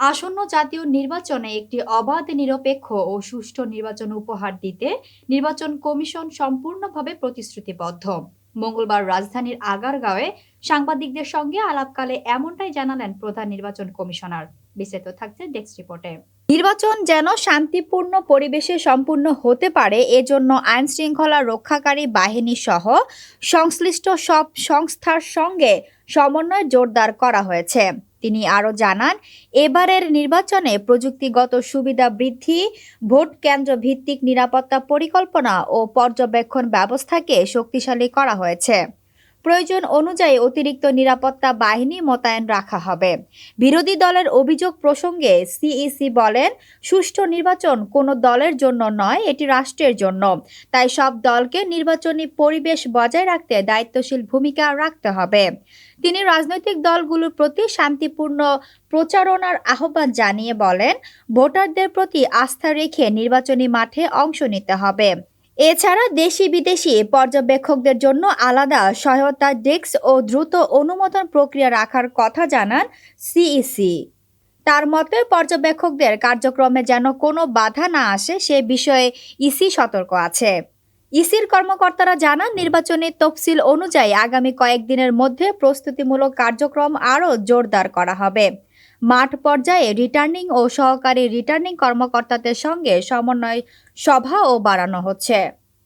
আসন্ন জাতীয় নির্বাচনে একটি অবাধ, নিরপেক্ষ ও সুষ্ঠু নির্বাচন উপহার দিতে নির্বাচন কমিশন সম্পূর্ণভাবে প্রতিশ্রুতিবদ্ধ। মঙ্গলবার রাজধানীর আগারগাঁওয়ে সাংবাদিকদের সঙ্গে আলাপকালে এমনটাই জানালেন প্রধান নির্বাচন কমিশনার। বিস্তারিত থাকছে ডেস্ক রিপোর্টে নির্বাচন যেন শান্তিপূর্ণ পরিবেশে সম্পূর্ণ হতে পারে, এজন্য আইন শৃঙ্খলা রক্ষাকারী বাহিনী সহ সংশ্লিষ্ট সব সংস্থার সঙ্গে সমন্বয় জোরদার করা হয়েছে। তিনি আরও জানান, এবারের নির্বাচনে প্রযুক্তিগত সুবিধা বৃদ্ধি, ভোট কেন্দ্র ভিত্তিক নিরাপত্তা পরিকল্পনা ও পর্যবেক্ষণ ব্যবস্থাকে শক্তিশালী করা হয়েছে। প্রয়োজন অনুযায়ী অতিরিক্ত নিরাপত্তা বাহিনী মোতায়েন রাখা হবে। বিরোধী দলের অভিযোগ প্রসঙ্গে সিইসি বলেন, সুষ্ঠু নির্বাচন কোনো দলের জন্য নয়, এটি রাষ্ট্রের জন্য। তাই সব দলকে নির্বাচনী পরিবেশ বজায় রাখতে দায়িত্বশীল ভূমিকা রাখতে হবে। তিনি রাজনৈতিক দলগুলোর প্রতি শান্তিপূর্ণ প্রচারণার আহ্বান জানিয়ে বলেন, ভোটারদের প্রতি আস্থা রেখে নির্বাচনী মাঠে অংশ নিতে হবে। এছাড়া দেশি বিদেশি পর্যবেক্ষকদের জন্য আলাদা সহায়তা ডেস্ক ও দ্রুত অনুমোদন প্রক্রিয়া রাখার কথা জানান সিইসি তার মতে, পর্যবেক্ষকদের কার্যক্রমে যেন কোনো বাধা না আসে, সে বিষয়ে ইসি সতর্ক আছে। ইসির কর্মকর্তারা জানান, নির্বাচনী তফসিল অনুযায়ী আগামী কয়েকদিনের মধ্যে প্রস্তুতিমূলক কার্যক্রম আরও জোরদার করা হবে। মাঠ পর্যায়ে রিটার্নিং ও সহকারী রিটার্নিং কর্মকর্তাদের সঙ্গে সমন্বয় সভাও বাড়ানো হচ্ছে।